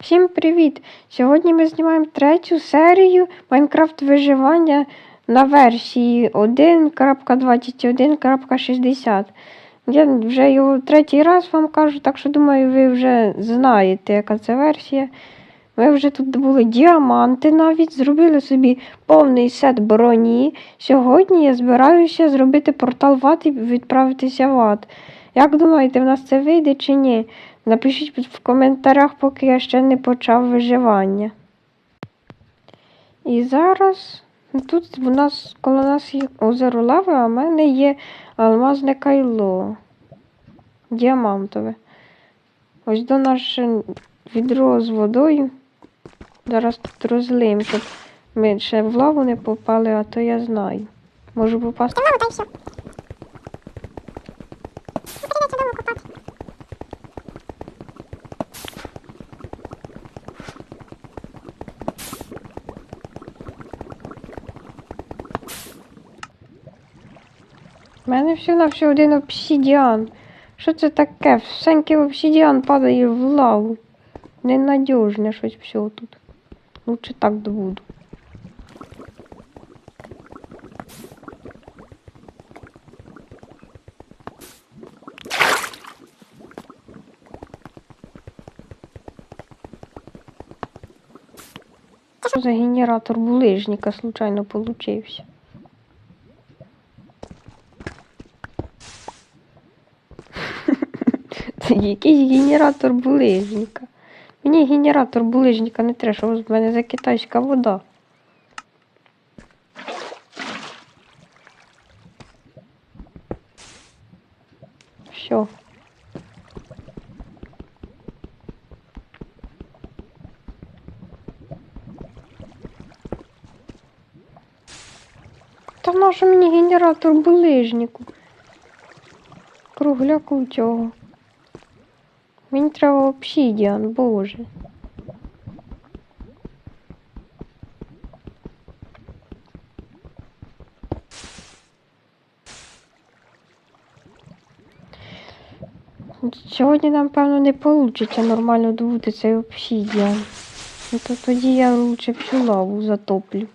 Всім привіт! Сьогодні ми знімаємо третю серію Майнкрафт виживання на версії 1.21.60. Я вже його третій раз вам кажу, так що думаю, ви вже знаєте, яка це версія. Ми вже тут були діаманти навіть, зробили собі повний сет броні. Сьогодні я збираюся зробити портал в ад і відправитися в ад. Як думаєте, в нас це вийде чи ні? Напишіть в коментарях, поки я ще не почав виживання. І зараз тут у нас коло нас є озеро лави, а в мене є алмазне кайло. Діамантове. Ось до наше відро з водою. Зараз тут розлиємо, щоб ми ще в лаву не попали, а то я знаю. Можу попасти. Та та й все. Ну, прийдеться довго копати. Все один обсидіан. Що це таке? Всенький обсидіан падає в лаву. Ненадіжне щось все тут. Лучше так добуду. За генератор булижника случайно получився? Це якийсь генератор булижника. Мені генератор булижника не треба, що в мене за китайська вода. Все. Та нащо мені генератор булижнику? Кругляку цього. Мені треба боже. Сьогодні нам, певно, не вийде нормально добути цей обсидіан. Ну то тоді я лучше всю лаву затоплю.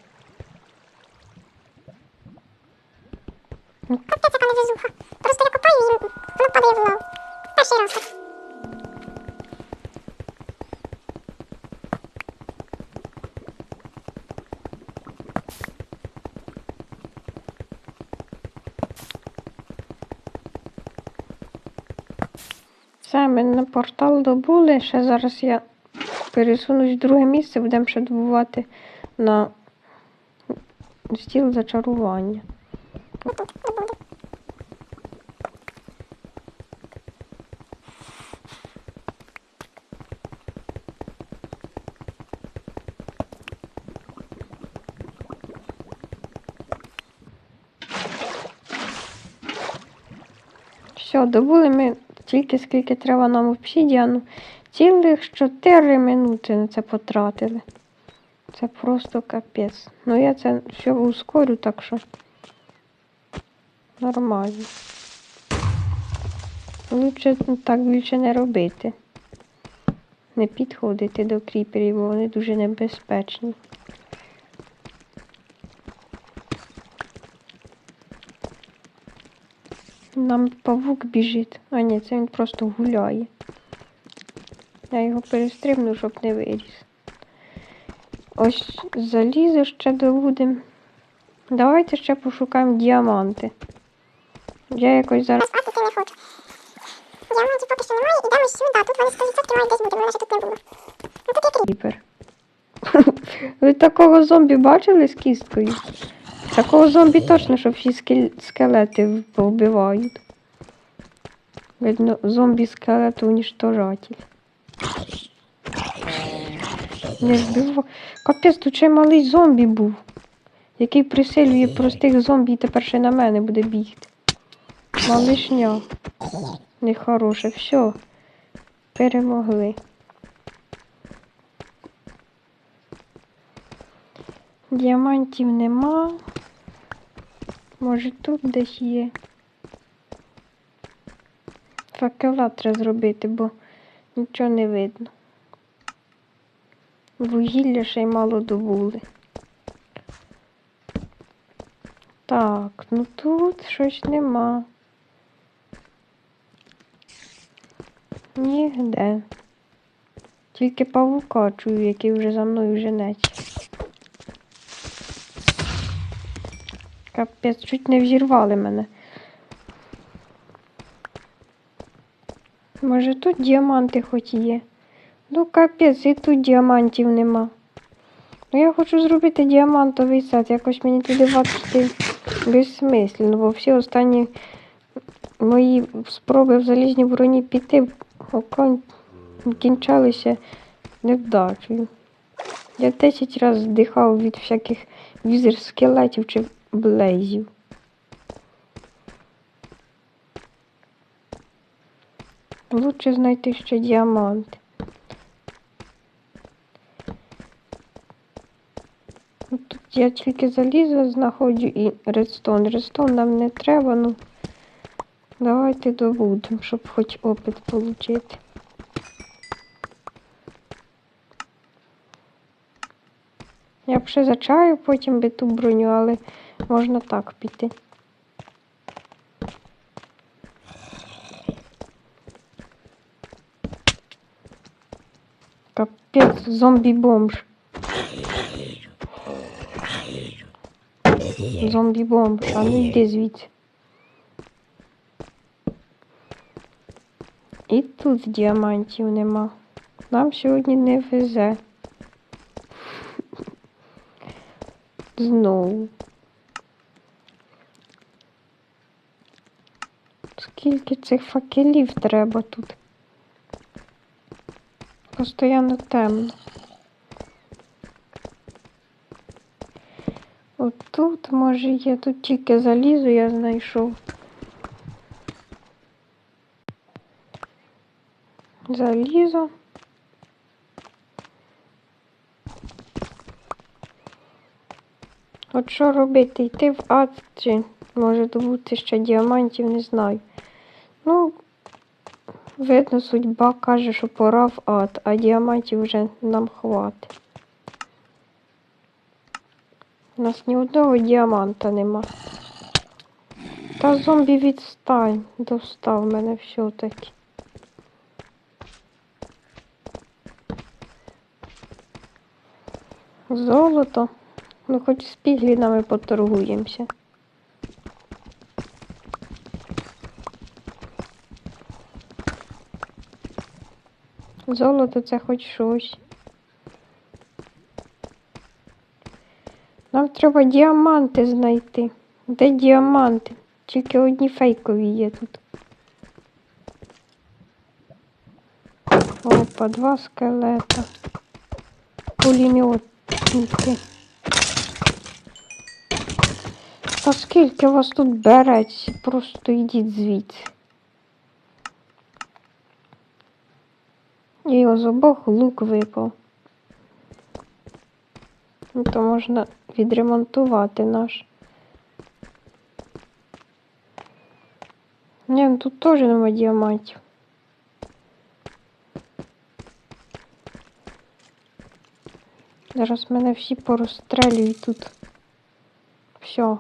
Капець, яка невезуха. Просто я копаю і воно падає в лаву. Перший раз так. Все, ми на портал добули. Ще зараз я пересунусь в друге місце, будемо ще добувати на стіл зачарування. Все, добули ми тільки скільки треба нам обсидіану. Цілих 4 минути на це потратили. Це просто капець. Ну я це все ускорю, так що нормально. Лучше так більше не робити. Не підходити до кріперів, бо вони дуже небезпечні. Нам павук біжить. А ні, це він просто гуляє. Я його перестрибну, щоб не виріс. Ось залізо ще добудемо. Давайте ще пошукаємо діаманти. Я якось зараз. Спати ти не хочу. Діамантів поки що немає, ідемо сюди. Тут вони 100% мають десь бути, мене ще тут не було. Ну тут є. Кріпер. Ви такого зомбі бачили з кісткою? Такого зомбі точно, що всі скелети повбивають. Видно, зомбі скелет унічтожатель. Не вбивав. Капець, тут ще малий зомбі був, який присилює простих зомбі і тепер ще на мене буде бігти. Малишня. Нехороше. Все. Перемогли. Діамантів нема. Може тут десь є. Факела треба зробити, бо нічого не видно. Вугілля ще й мало добули. Так, ну тут щось нема. Нігде. Тільки павука чую, який вже за мною женеться. Капець, чуть не взірвали мене. Може тут діаманти хоч є? Ну, капець, і тут діамантів нема. Ну, я хочу зробити діамантовий сад. Якось мені туди бачити безсмислено, бо всі останні мої спроби в залізній броні піти кінчалися невдачею. Я 10 разів здихав від всяких візер скелетів чи блейзів. Лучше знайти ще діамант. Ну, Тут я тільки залізо знаходжу і редстон. Редстон нам не треба, ну давайте добудемо, щоб хоч опит отримати. Я б ще зачаю потім би ту броню, але можна так піти. Капець, зомбі-бомж. Зомбі-бомб, а ну йди звідси. І тут діамантів нема. Нам сьогодні не везе. Знову. Скільки цих факелів треба тут? Постоянно темно. Отут, може, є, тут тільки залізо я знайшов. Залізо. От що робити? Йти в ад чи може добути ще діамантів, не знаю. Видно, судьба каже, що пора в ад, а діамантів вже нам хватить. У нас ні одного діаманта нема. Та зомбі відстань, достав мене все-таки. Золото. Ну хоч з піглінами поторгуємося. Золото це хоч щось. Нам треба діаманти знайти. Де діаманти? Тільки одні фейкові є тут. Опа, два скелета. Пулеметники. Та скільки вас тут береться? Просто йдіть звідси. І з обох лук випав. Ну, то можна відремонтувати наш. Ні, ну тут теж нема діамантів. Зараз мене всі порозстрелюють тут. Все.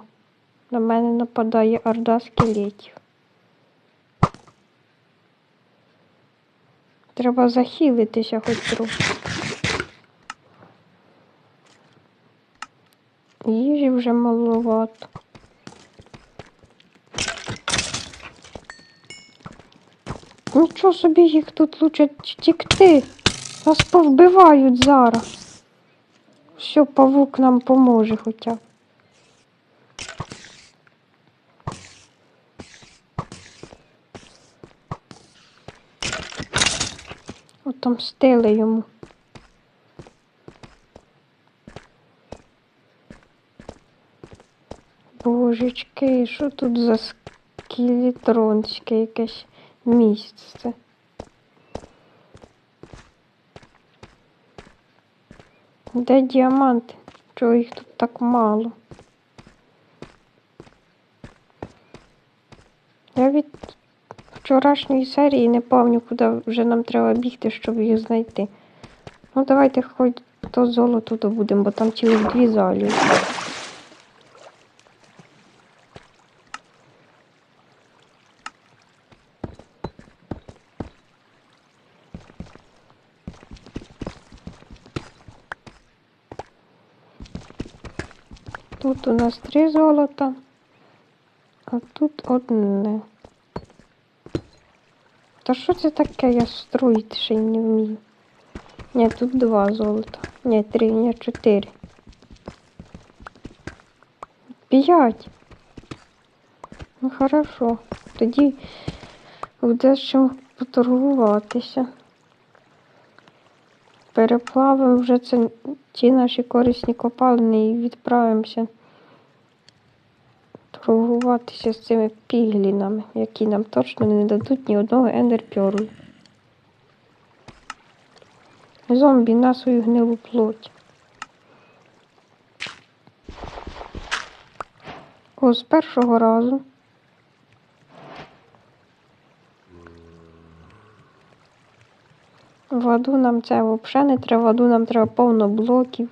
На мене нападає орда скелетів. Треба захилитися хоч трохи. Їжі вже маловато. Нічого собі їх тут лучше втікти. Нас повбивають зараз. Все, павук нам поможе хоча б. Отомстили йому. Божечки, що тут за скелетронське якесь місце? Де діаманти? Чого їх тут так мало? Я від вчорашньої серії не пам'ятаю, куди вже нам треба бігти, щоб їх знайти. Ну, давайте хоч то золото добудемо, бо там цілих дві залі. Тут у нас три золота, а тут одне. Та що це таке? Я строїти ще й не вмію. Ні, тут два золота. Ні, три, ні, чотири. П'ять. Ну хорошо. Тоді буде з чим поторгуватися. Переплавимо вже це ті наші корисні копалини і відправимося торгуватися з цими піглінами, які нам точно не дадуть ні одного ендерпьору. Зомбі на свою гнилу плоть. О, з першого разу. Воду нам це взагалі не треба, воду нам треба повно блоків.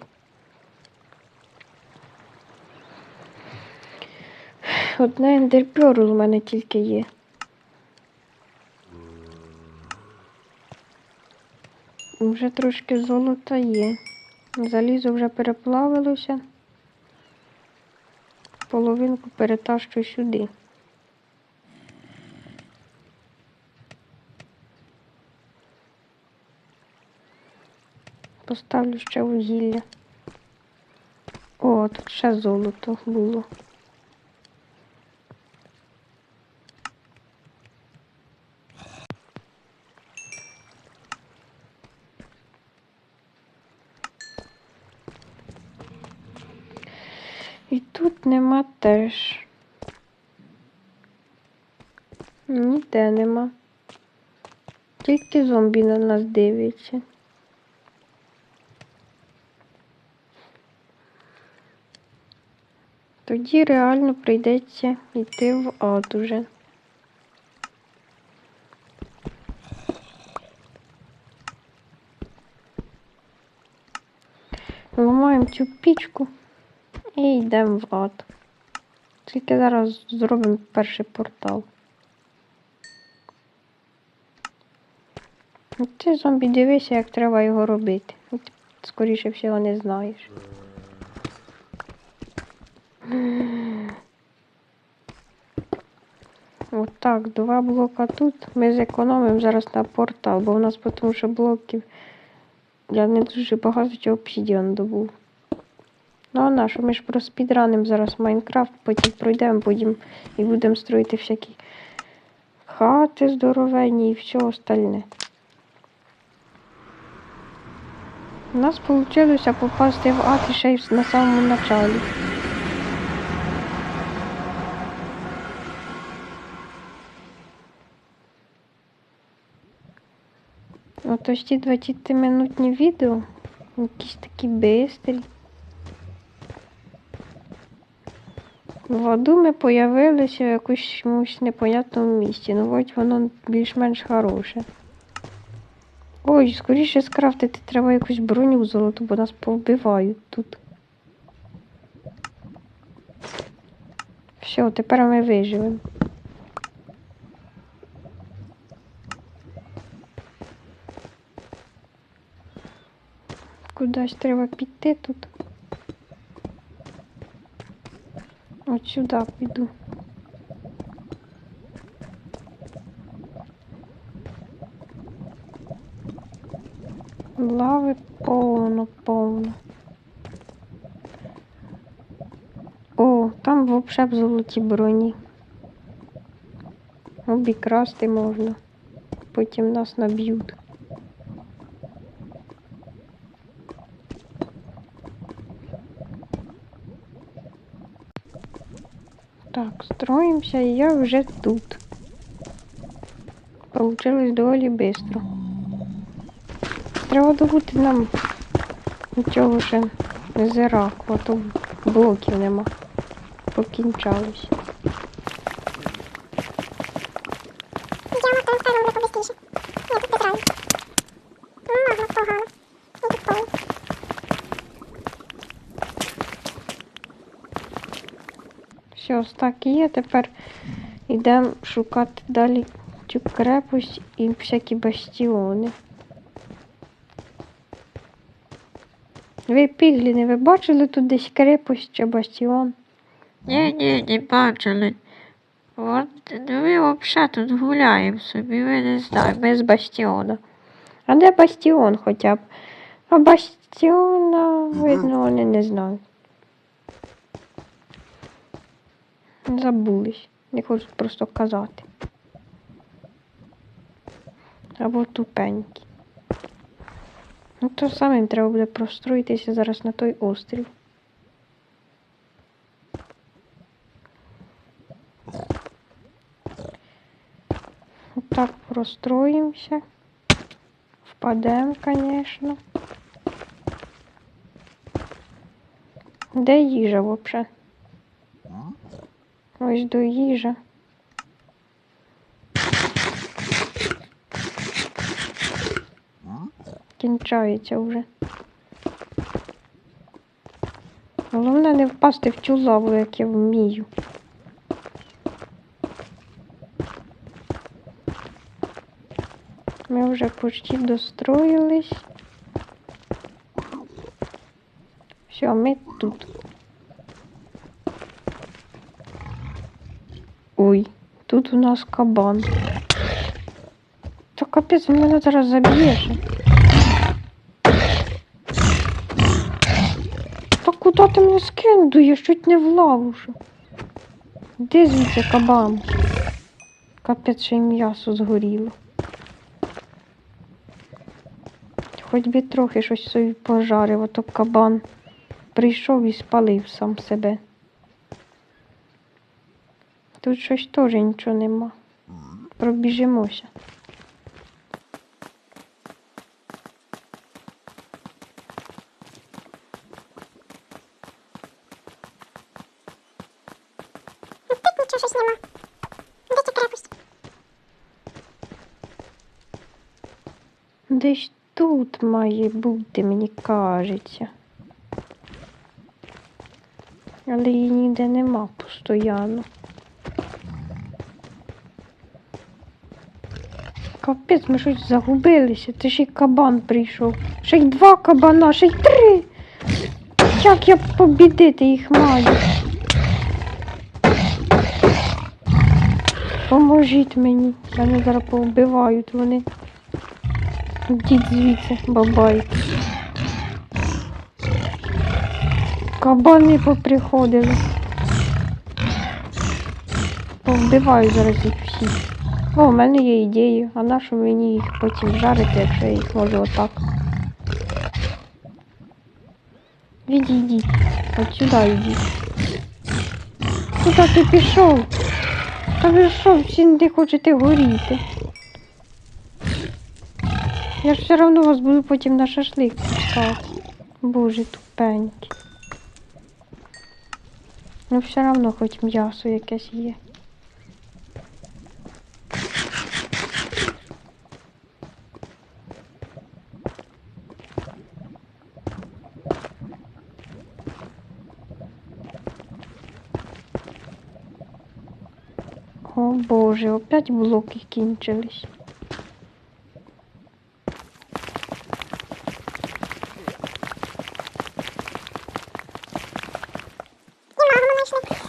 Одне ендерпьору у мене тільки є. Вже трошки золота є. Залізо вже переплавилося. Половинку перетащу сюди. Поставлю ще вугілля. О, тут ще золото було. І тут нема теж. Ніде нема. Тільки зомбі на нас дивляться. Тоді реально прийдеться йти в ад уже. Ламаємо цю пічку і йдемо в ад. Тільки зараз зробимо перший портал. Ну, Ти зомбі дивися, як треба його робити. Ну, скоріше всього, не знаєш. Отак, два блока тут. Ми зекономимо зараз на портал, бо у нас тому що блоків. Я не дуже багато чого обсідіан добув. Ну а на що? Ми ж проспідранимо зараз Майнкрафт, потім пройдемо, потім і будемо строїти всякі хати здоровенні і все остальне. У нас вийшло попасти в ад ще й на самому началі. Ж ті 20-минутні відео, якісь такі бистрі. В ми появилися в якомусь непонятному місці. Ну, от воно більш-менш хороше. Ой, скоріше скрафтити треба якусь броню золоту, бо нас повбивають тут. Все, тепер ми виживемо. Кудись треба піти тут. От сюди піду. Лави повно, повно. О, там взагалі б золоті броні. Обікрасти можна. Потім нас наб'ють. Так, строїмося, і я вже тут. Получилось доволі швидко. Треба добути нам нічого ще не зирак, а то блоків нема. Покінчались. Все, так є. Тепер йдемо шукати далі цю крепость і всякі бастіони. Ви пігліни, ви бачили тут десь крепость чи бастіон? Ні, ні, не бачили. От ми взагалі тут гуляємо собі, ми не знаємо, ми з бастіона. А де бастіон хоча б? А бастіона, видно, вони не знають. Забулись. Не хочуть просто казати. Або тупенькі. Ну, то самим треба буде простроїтися зараз на той острів. Так простроїмося. Впадем, конечно. Де їжа вообще? Ось до їжа. Кінчається вже. Головне не впасти в цю лаву, як я вмію. Ми вже почти достроїлись. Все, ми тут. Ой, тут у нас кабан. Та капець, він мене зараз заб'єш. Та куди ти мене скиндуєш? Чуть не в лаву. Де звідси кабан? Капець, ще й м'ясо згоріло. Хоч би трохи щось собі пожарив, а то кабан прийшов і спалив сам себе. Тут щось теж нічого нема. Пробіжимося. Десь тут має бути, мені кажеться. Але її ніде нема постійно. Капець, ми щось загубилися. Це ще й кабан прийшов. Ще й два кабана, ще й три. Як я побідити їх маю? Поможіть мені. Мене зараз повбивають вони. Йдіть звідси, бабай. Кабани поприходили. Повбиваю зараз їх всіх. О, у мене є ідеї. А на що мені їх потім жарити, якщо я їх можу отак? Відійдіть. От сюди йдіть. Куди ти пішов? Та ви що, всі не хочете горіти? Я ж все одно вас буду потім на шашлик пускати. Боже, тупенький. Ну все одно хоч м'ясо якесь є. О боже, опять блоки кінчились. І магма знайшли. Магма нам не треба. Можна взагалі не знайти тут не забій.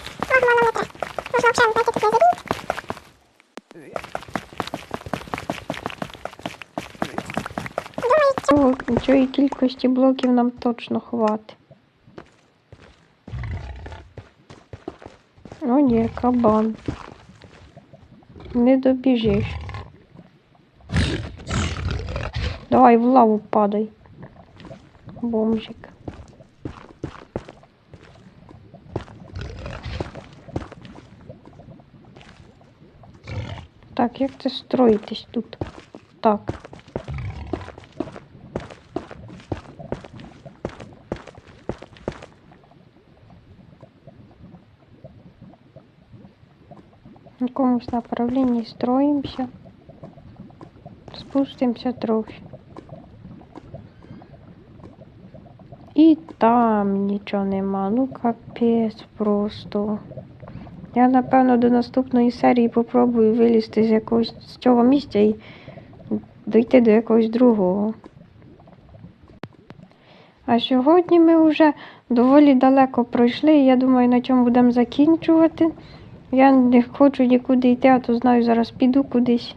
Думаю, Цього, цієї кількості блоків нам точно хватить. О ні, кабан. Не добіжиш. Давай в лаву падай. Бомжик. Так, як це строїтись тут? Так. Якомусь направленні строїмося. Спустимося трохи. І там нічого нема. Ну капець просто. Я, напевно, до наступної серії попробую вилізти з якогось з цього місця і дойти до якогось другого. А сьогодні ми вже доволі далеко пройшли, і я думаю, на чому будемо закінчувати. Я не хочу нікуди йти, а то знаю, зараз піду кудись.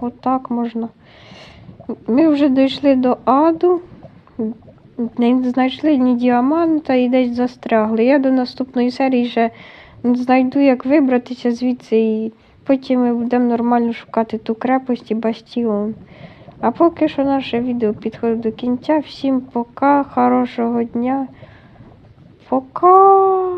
Отак можна. Ми вже дійшли до аду, не знайшли ні діаманта і десь застрягли. Я до наступної серії ще знайду, як вибратися звідси, і потім ми будемо нормально шукати ту крепость і бастіон. А поки що наше відео підходить до кінця. Всім пока, хорошого дня. Пока.